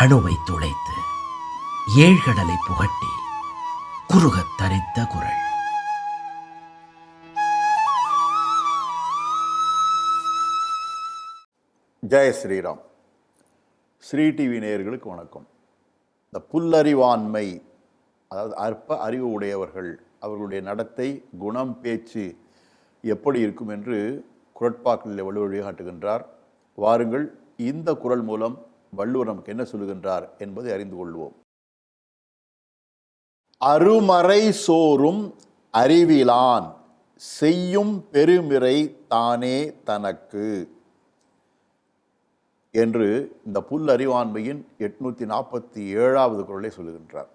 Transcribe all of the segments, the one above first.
அணுவை துளைத்து ஏழ்கடலை புகட்டி குறுகத் தரித்த குரல். ஜெய ஸ்ரீராம். ஸ்ரீ டிவி நேயர்களுக்கு வணக்கம். இந்த புல்லறிவாண்மை அதாவது அற்ப அறிவு உடையவர்கள் அவர்களுடைய நடத்தை குணம் பேச்சு எப்படி இருக்கும் என்று குரட்பாக்களில் வழி வழிகாட்டுகின்றார் வாருங்கள் இந்த குரல் மூலம் வள்ளுவர் நமக்கு என்ன சொல்லுகின்றார் என்பதை அறிந்து கொள்வோம். அருமறை சோறும் அறிவிலான் செய்யும் பெருமிறை தானே தனக்கு. என்று இந்த புல் அறிவாண்மையின் எட்நூத்தி நாற்பத்தி ஏழாவது குரலை சொல்லுகின்றார்.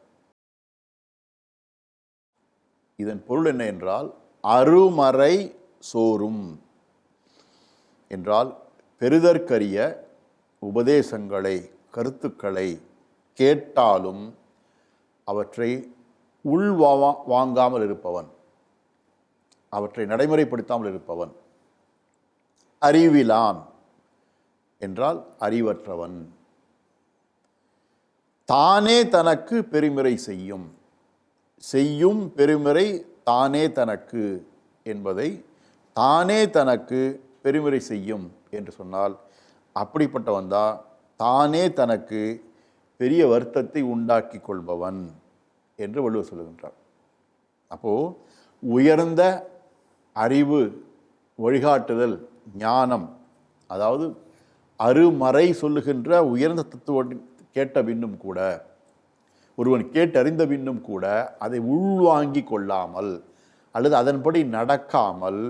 இதன் பொருள் என்ன என்றால் அருமறை சோறும் என்றால் பெறுதற்கரிய உபதேசங்களை கருத்துக்களை கேட்டாலும் அவற்றை உள்வா வாங்காமல் இருப்பவன். அவற்றை நடைமுறைப்படுத்தாமல் இருப்பவன். அறிவிலான் என்றால் அறிவற்றவன். தானே தனக்கு பெருமிறை செய்யும். செய்யும் பெருமிறை தானே தனக்கு என்பதை தானே தனக்கு பெருமிறை செய்யும் என்று சொன்னால் அப்படிப்பட்டவன் தான் தானே தனக்கு பெரிய வருத்தத்தை உண்டாக்கி கொள்பவன் என்று வள்ளுவர் சொல்லுகின்றார். அப்போது உயர்ந்த அறிவு வழிகாட்டுதல் ஞானம் அதாவது அருமறை சொல்லுகின்ற உயர்ந்த தத்துவம் கேட்ட பின்னும் கூட ஒருவன் கேட்டறிந்த பின்னும் கூட அதை உள்வாங்கி கொள்ளாமல் அல்லது அதன்படி நடக்காமல்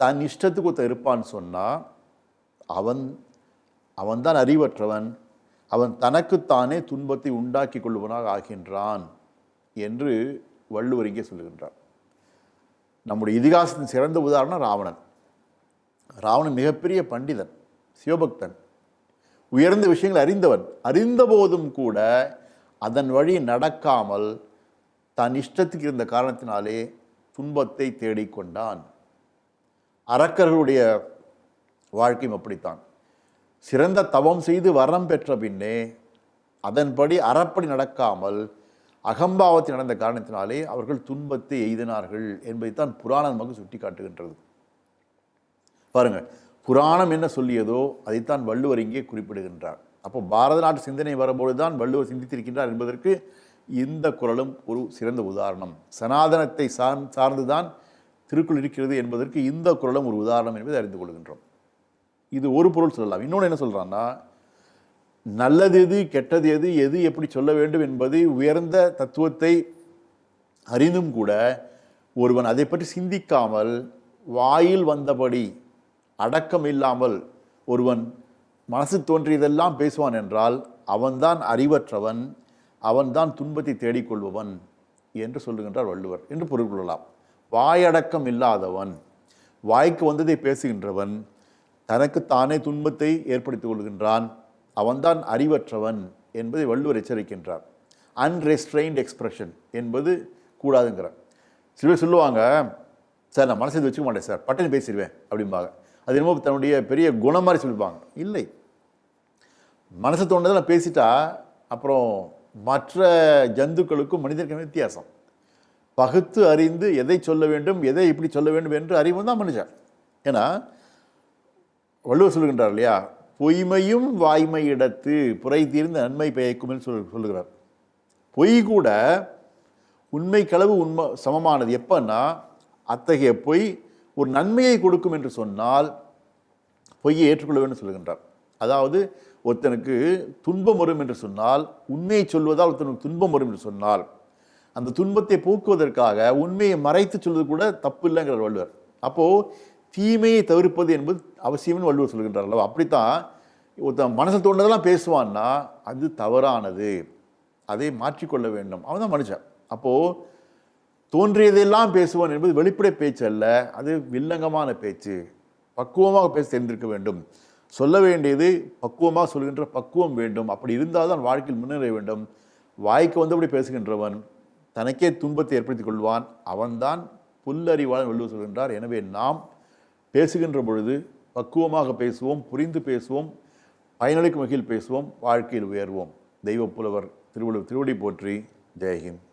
தன் இஷ்டத்துக்கு ஒருத்தன் இருப்பான்னு சொன்னால் அவன் அவன்தான் அறிவற்றவன். அவன் தனக்குத்தானே துன்பத்தை உண்டாக்கி கொள்வனாக ஆகின்றான் என்று வள்ளுவர் இங்கே சொல்லுகின்றார். நம்முடைய இதிகாசத்தின் சிறந்த உதாரணம் ராவணன். ராவணன் மிகப்பெரிய பண்டிதன் சிவபக்தன் உயர்ந்த விஷயங்கள் அறிந்தவன். அறிந்த போதும் கூட அதன் வழி நடக்காமல் தன் இஷ்டத்துக்கு இருந்த காரணத்தினாலே துன்பத்தை தேடிக்கொண்டான். அரக்கர்களுடைய வாழ்க்கையும் அப்படித்தான். சிறந்த தவம் செய்து வரம் பெற்ற பின்னே அதன்படி அறப்படி நடக்காமல் அகம்பாவத்தில் நடந்த காரணத்தினாலே அவர்கள் துன்பத்தை எய்தினார்கள் என்பதைத்தான் புராணம் நமக்கு சுட்டி காட்டுகின்றது பாருங்கள் புராணம் என்ன சொல்லியதோ அதைத்தான் வள்ளுவர் இங்கே குறிப்பிடுகின்றார். அப்போ பாரத நாட்டு சிந்தனை வரும்போது தான் வள்ளுவர் சிந்தித்திருக்கின்றார் என்பதற்கு இந்த குரலும் ஒரு சிறந்த உதாரணம். சனாதனத்தை சார் சார்ந்துதான் திருக்குள் இருக்கிறது என்பதற்கு இந்த குரலும் ஒரு உதாரணம் என்பதை அறிந்து கொள்கின்றோம். இது ஒரு பொருள் சொல்லலாம். இன்னொன்று என்ன சொல்கிறான்னா நல்லது எது கெட்டது எது எது எப்படி சொல்ல வேண்டும் என்பது உயர்ந்த தத்துவத்தை அறிந்தும் கூட ஒருவன் அதை பற்றி சிந்திக்காமல் வாயில் வந்தபடி அடக்கம் இல்லாமல் ஒருவன் மனசு தோன்றியதெல்லாம் பேசுவான் என்றால் அவன்தான் அறிவற்றவன் அவன்தான் துன்பத்தை தேடிக்கொள்பவன் என்று சொல்லுகின்றார் வள்ளுவர் என்று பொருள் கொள்ளலாம். வாயடக்கம் இல்லாதவன் வாய்க்கு வந்ததை பேசுகின்றவன் தனக்கு தானே துன்பத்தை ஏற்படுத்திக் கொள்கின்றான். அவன்தான் அறிவற்றவன் என்பதை வள்ளுவர் எச்சரிக்கின்றார். அன்ரெஸ்ட்ரெயின்ட் எக்ஸ்பிரஷன் என்பது கூடாதுங்கிறார். சில பேர் சொல்லுவாங்க சார் நான் மனசு வச்சுக்க மாட்டேன் சார் பட்டன் பேசிடுவேன் அப்படிம்பாங்க. அது என்னமோ தன்னுடைய பெரிய குணம் மாதிரி சொல்லிப்பாங்க இல்லை. மனசு நான் பேசிட்டா அப்புறம் மற்ற ஜந்துக்களுக்கும் மனிதர்களுக்கும் வித்தியாசம். பகுத்து அறிந்து எதை சொல்ல வேண்டும் எதை இப்படி சொல்ல வேண்டும் என்று அறிவு தான் மனுஷன். ஏன்னா வள்ளுவர் சொல்லுகின்றார் இல்லையா? பொய்மையும் வாய்மை இடத்து புரை தீர்ந்த நன்மை பெயக்கும் என்று சொல் சொல்லுகிறார். பொய் கூட உண்மை களவு உண்மை சமமானது எப்பன்னா அத்தகைய பொய் ஒரு நன்மையை கொடுக்கும் என்று சொன்னால் பொய்யை ஏற்றுக்கொள்ள சொல்லுகின்றார். அதாவது ஒருத்தனுக்கு துன்பம் வரும் என்று சொன்னால் உண்மையை சொல்வதால் ஒருத்தனுக்கு துன்பம் வரும் என்று சொன்னால் அந்த துன்பத்தை போக்குவதற்காக உண்மையை மறைத்து சொல்வது கூட தப்பு இல்லைங்கிறார் வள்ளுவர். அப்போது தீமையை தவிர்ப்பது என்பது அவசியம்னு வள்ளுவர் சொல்கின்றார் அல்லவா? அப்படித்தான் ஒருத்தன் மனசு தோன்றதெல்லாம் பேசுவான்னா அது தவறானது. அதை மாற்றிக்கொள்ள வேண்டும். அவன் தான் மனுஷன். அப்போ தோன்றியதெல்லாம் பேசுவான் என்பது வெளிப்படை பேச்சு அல்ல. அது வில்லங்கமான பேச்சு. பக்குவமாக பேச தெரிந்திருக்க வேண்டும். சொல்ல வேண்டியது பக்குவமாக சொல்கின்ற பக்குவம் வேண்டும். அப்படி இருந்தால் தான் வாழ்க்கையில் முன்னேற வேண்டும். வாய்க்கு வந்தபடி பேசுகின்றவன் தனக்கே துன்பத்தை ஏற்படுத்திக் கொள்வான். அவன்தான் புல்லறிவாளன் வள்ளுவர் சொல்கின்றார். எனவே நாம் பேசுகின்ற பொழுது பக்குவமாக பேசுவோம் புரிந்து பேசுவோம் பயனளிக்கும் வகையில் பேசுவோம் வாழ்க்கையில் உயர்வோம். தெய்வப்புலவர் திருவள்ளுவர் திருவடி போற்றி. ஜெயஹிந்த்